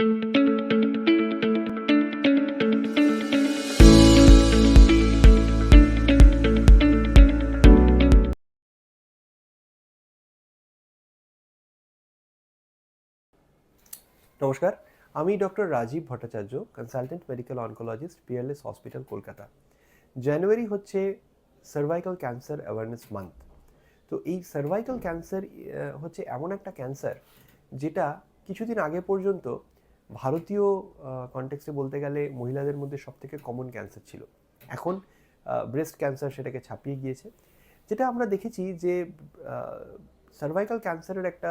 নমস্কার, আমি doctor Rajib Bhattacharya consultant medical oncologist PLS hospital Kolkata. জানুয়ারি হচ্ছে সার্ভাইকাল ক্যান্সার অ্যাওয়ারনেস মান্থ তো এই সার্ভাইকাল ক্যান্সার হচ্ছে এমন একটা ক্যান্সার যেটা কিছুদিন আগে পর্যন্ত ভারতীয় কনটেক্সটে বলতে গেলে মহিলাদের মধ্যে সবথেকে কমন ক্যান্সার ছিল। এখন ব্রেস্ট ক্যান্সার সেটাকে ছাপিয়ে গিয়েছে। যেটা আমরা দেখেছি যে সার্ভাইকাল ক্যান্সারের একটা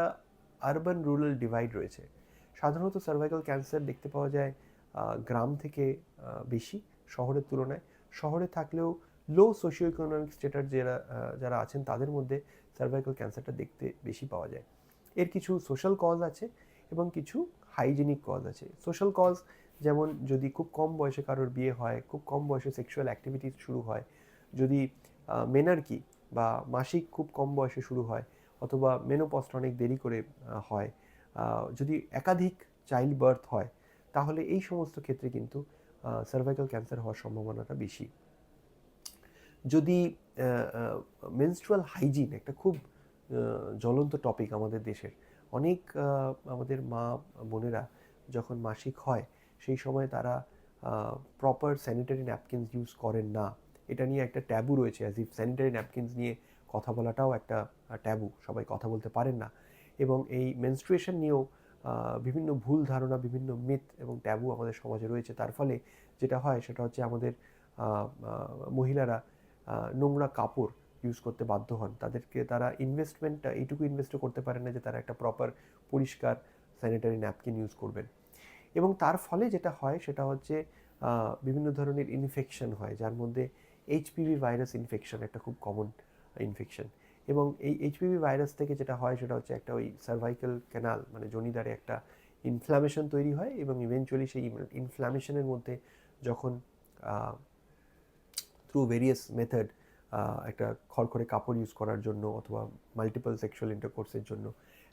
আরবান রুরাল ডিভাইড রয়েছে। সাধারণত সার্ভাইকাল ক্যান্সার দেখতে পাওয়া যায় গ্রাম থেকে বেশি, শহরের তুলনায়। শহরে থাকলেও লো সোশিও ইকোনমিক স্টেটার যারা যারা আছেন, তাদের মধ্যে সার্ভাইকাল ক্যান্সারটা দেখতে বেশি পাওয়া যায়। এর কিছু সোশ্যাল কজ আছে এবং কিছু হাইজেনিক কজ আছে। সোশ্যাল কজ যেমন যদি খুব কম বয়সে কারোর বিয়ে হয়, খুব কম বয়সে সেক্সুয়াল অ্যাক্টিভিটি শুরু হয়, যদি মেনার্কি বা মাসিক খুব কম বয়সে শুরু হয় অথবা মেনোপস্ট অনেক দেরি করে হয় যদি একাধিক চাইল্ড বার্থ হয়, তাহলে এই সমস্ত ক্ষেত্রে কিন্তু সার্ভাইকাল ক্যান্সার হওয়ার সম্ভাবনাটা বেশি। যদি মেনস্ট্রুয়াল হাইজিন একটা খুব জ্বলন্ত টপিক আমাদের দেশের অনেক আমাদের মা বোনেরা যখন মাসিক হয়, সেই সময় তারা প্রপার স্যানিটারি ন্যাপকিনস ইউজ করেন না। এটা নিয়ে একটা ট্যাবু রয়েছে অ্যাজ ইফ স্যানিটারি ন্যাপকিনস নিয়ে কথা বলাটাও একটা ট্যাবু সবাই কথা বলতে পারেন না। এবং এই মেনস্ট্রুয়েশন নিয়েও বিভিন্ন ভুল ধারণা, বিভিন্ন মিথ এবং ট্যাবু আমাদের সমাজে রয়েছে। তার ফলে যেটা হয়, সেটা হচ্ছে আমাদের মহিলারা নোংরা কাপড় ইউজ করতে বাধ্য হন। তাদেরকে তারা ইনভেস্টমেন্টটা এইটুকু ইনভেস্টও করতে পারেন না যে তারা একটা প্রপার পরিষ্কার স্যানিটারি ন্যাপকিন ইউজ করবেন। এবং তার ফলে যেটা হয়, সেটা হচ্ছে বিভিন্ন ধরনের ইনফেকশন হয়, যার মধ্যে এইচপিভি ভাইরাস ইনফেকশন একটা খুব কমন ইনফেকশন এবং এই এইচপিভি ভাইরাস থেকে যেটা হয়, সেটা হচ্ছে একটা ওই সার্ভাইকাল ক্যানাল মানে জনিদারে একটা ইনফ্ল্যামেশন তৈরি হয় এবং ইভেনচুয়ালি সেই ইনফ্ল্যামেশনের মধ্যে যখন থ্রু ভেরিয়াস মেথড একটা খড়খড়ে কাপড় ইউজ করার জন্য অথবা মাল্টিপল সেক্সুয়াল ইন্টারকোর্সের জন্য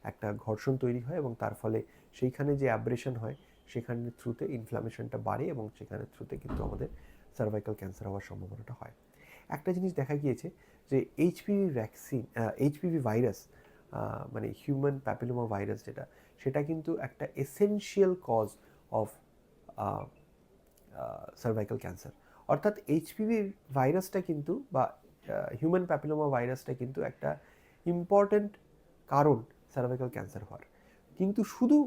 একটা ঘর্ষণ তৈরি হয় এবং তার ফলে সেইখানে যে অ্যাব্রেশন হয়, সেখানের থ্রুতে ইনফ্লামেশনটা বাড়ে এবং সেখানের থ্রুতে কিন্তু আমাদের সার্ভাইকাল ক্যান্সার হওয়ার সম্ভাবনাটা হয়। একটা জিনিস দেখা গিয়েছে যে এইচপিভি ভ্যাকসিন এইচপিভি ভাইরাস মানে হিউম্যান প্যাপিলোমা ভাইরাস যেটা, সেটা কিন্তু একটা essential cause of cervical cancer অর্থাৎ এইচপিভি ভাইরাসটা কিন্তু বা হিউম্যান প্যাপিলোমা ভাইরাসটা কিন্তু একটা ইম্পর্ট্যান্ট কারণ সার্ভাইকাল ক্যান্সার হওয়ার। কিন্তু শুধু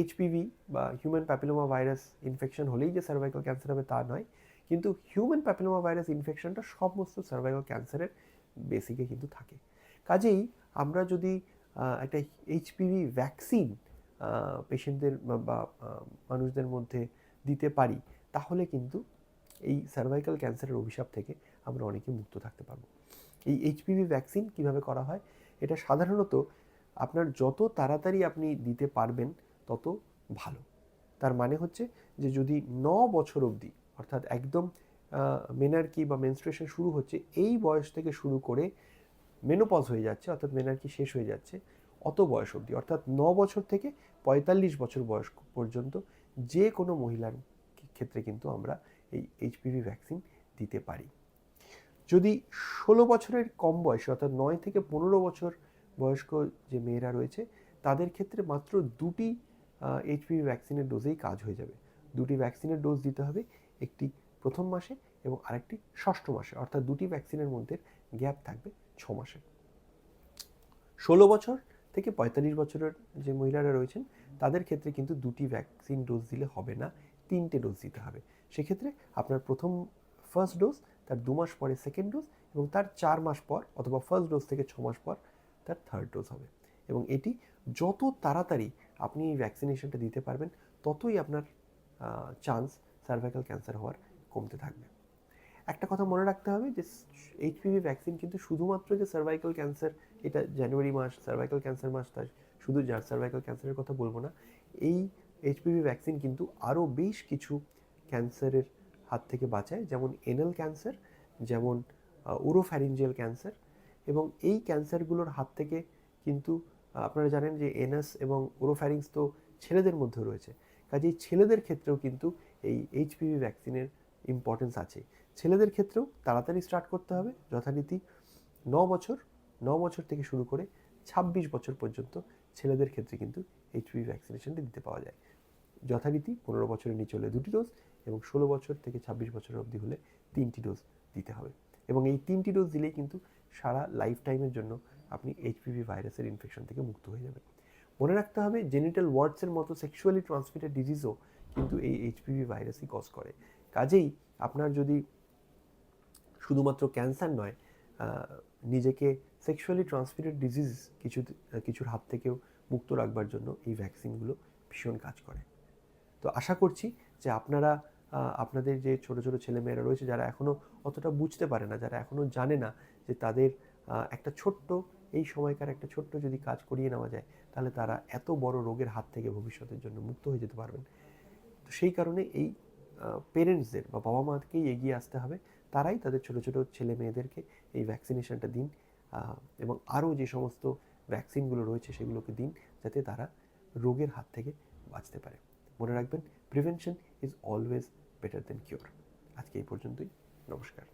এইচপিভি বা হিউম্যান প্যাপিলোমা ভাইরাস ইনফেকশন হলেই যে সার্ভাইকাল ক্যান্সার হবে তা নয়, কিন্তু হিউম্যান প্যাপিলোমা ভাইরাস ইনফেকশনটা সমস্ত সার্ভাইকাল ক্যান্সারের বেসিকে কিন্তু থাকে। কাজেই আমরা যদি একটা এইচপিভি ভ্যাকসিন পেশেন্টদের বা মানুষদের মধ্যে দিতে পারি, তাহলে কিন্তু এই সার্ভাইকাল ক্যান্সারের অভিশাপ থেকে আমরা অনেকে মুক্ত থাকতে পারব। এই এইচপিভি ভ্যাকসিন কীভাবে করা হয়? এটা সাধারণত আপনার যত তাড়াতাড়ি আপনি দিতে পারবেন, তত ভালো। তার মানে হচ্ছে যে যদি ন বছর অবধি, অর্থাৎ একদম মেনার্কি বা মেনস্ট্রেশন শুরু হচ্ছে, এই বয়স থেকে শুরু করে মেনোপজ হয়ে যাচ্ছে, অর্থাৎ মেনার্কি শেষ হয়ে যাচ্ছে, অত বয়স অবধি, অর্থাৎ ন বছর থেকে পঁয়তাল্লিশ বছর বয়স পর্যন্ত যে কোনো মহিলার ক্ষেত্রে কিন্তু আমরা এই এইচপিভি ভ্যাকসিন দিতে পারি। যদি ষোলো বছরের কম বয়সে অর্থাৎ নয় থেকে পনেরো বছর বয়স্ক যে মেয়েরা রয়েছে, তাদের ক্ষেত্রে মাত্র দুটি এইচপিভি ভ্যাকসিনের ডোজেই কাজ হয়ে যাবে। দুটি ভ্যাকসিনের ডোজ দিতে হবে, একটি প্রথম মাসে এবং আরেকটি ষষ্ঠ মাসে। অর্থাৎ দুটি ভ্যাকসিনের মধ্যে গ্যাপ থাকবে ছ মাসে। ষোলো বছর থেকে পঁয়তাল্লিশ বছরের যে মহিলারা রয়েছেন, তাদের ক্ষেত্রে কিন্তু দুটি ভ্যাকসিন ডোজ দিলে হবে না, তিনটে ডোজ দিতে হবে। সেক্ষেত্রে আপনার প্রথম ফার্স্ট ডোজ তার দু মাস পরে সেকেন্ড ডোজ এবং তার চার মাস পর অথবা ফার্স্ট ডোজ থেকে ছ মাস পর তার থার্ড ডোজ হবে। এবং এটি যত তাড়াতাড়ি আপনি এই ভ্যাকসিনেশনটা দিতে পারবেন, ততই আপনার চান্স সার্ভাইকাল ক্যান্সার হওয়ার কমতে থাকবে। একটা কথা মনে রাখতে হবে যে এইচপিভি ভ্যাকসিন কিন্তু শুধুমাত্র যে সার্ভাইকাল ক্যান্সার এটা জানুয়ারি মাস সার্ভাইকাল ক্যান্সার মাস, তার শুধু যার সার্ভাইকাল ক্যান্সারের কথা বলব না, এই এইচপিভি ভ্যাকসিন কিন্তু আরও বেশ কিছু ক্যান্সারের হাত থেকে বাঁচায়, যেমন এনাল ক্যান্সার যেমন ওরোফ্যারিঞ্জিয়াল ক্যান্সার এবং এই ক্যান্সারগুলোর হাত থেকে কিন্তু আপনারা জানেন যে এনাস এবং ওরোফ্যারিংস তো ছেলেদের মধ্যেও রয়েছে। কাজেই ছেলেদের ক্ষেত্রেও কিন্তু এই এইচপিভি ভ্যাকসিনের ইম্পর্টেন্স আছে। ছেলেদের ক্ষেত্রেও তাড়াতাড়ি স্টার্ট করতে হবে। যথারীতি ন বছর ন বছর থেকে শুরু করে ছাব্বিশ বছর পর্যন্ত ছেলেদের ক্ষেত্রে কিন্তু এইচপিভি ভ্যাকসিনেশনটি দিতে পাওয়া যায়। যথারীতি পনেরো বছরের নিচে হলে দুটি ডোজ এবং ষোলো বছর থেকে ছাব্বিশ বছর অবধি হলে তিনটি ডোজ দিতে হবে। এবং এই তিনটি ডোজ দিলেই কিন্তু সারা লাইফ টাইমের জন্য আপনি এইচপিভি ভাইরাসের ইনফেকশন থেকে মুক্ত হয়ে যাবেন। মনে রাখতে হবে জেনিটাল ওয়ার্ডসের মতো সেক্সুয়ালি ট্রান্সমিটেড ডিজিজও কিন্তু এই এইচপিভি ভাইরাসই কজ করে। কাজেই আপনার যদি শুধুমাত্র ক্যান্সার নয় নিজেকে সেক্সুয়ালি ট্রান্সমিটেড ডিজিজ কিছু, কিছুর হাত থেকেও মুক্ত রাখবার জন্য এই ভ্যাকসিনগুলো ভীষণ কাজ করে। তো আশা করছি যে আপনারা আপনাদের যে ছোট ছোট ছেলেমেয়েরা রয়েছে যারা এখনও অতটা বুঝতে পারে না, যারা এখনও জানে না যে তাদের একটা ছোট্ট, এই সময়কার একটা ছোট্ট যদি কাজ করিয়ে নেওয়া যায়, তাহলে তারা এত বড় রোগের হাত থেকে ভবিষ্যতের জন্য মুক্ত হয়ে যেতে পারবেন। তো সেই কারণে এই পেরেন্টসদের বা বাবা মাকেই এগিয়ে আসতে হবে। তারাই তাদের ছোট ছোট ছেলে মেয়েদেরকে এই ভ্যাকসিনেশনটা দিন এবং আরও যে সমস্ত ভ্যাকসিনগুলো রয়েছে সেগুলোকে দিন, যাতে তারা রোগের হাত থেকে বাঁচতে পারে। মনে রাখবেন prevention is always better than cure আজকে এই পর্যন্তই নমস্কার।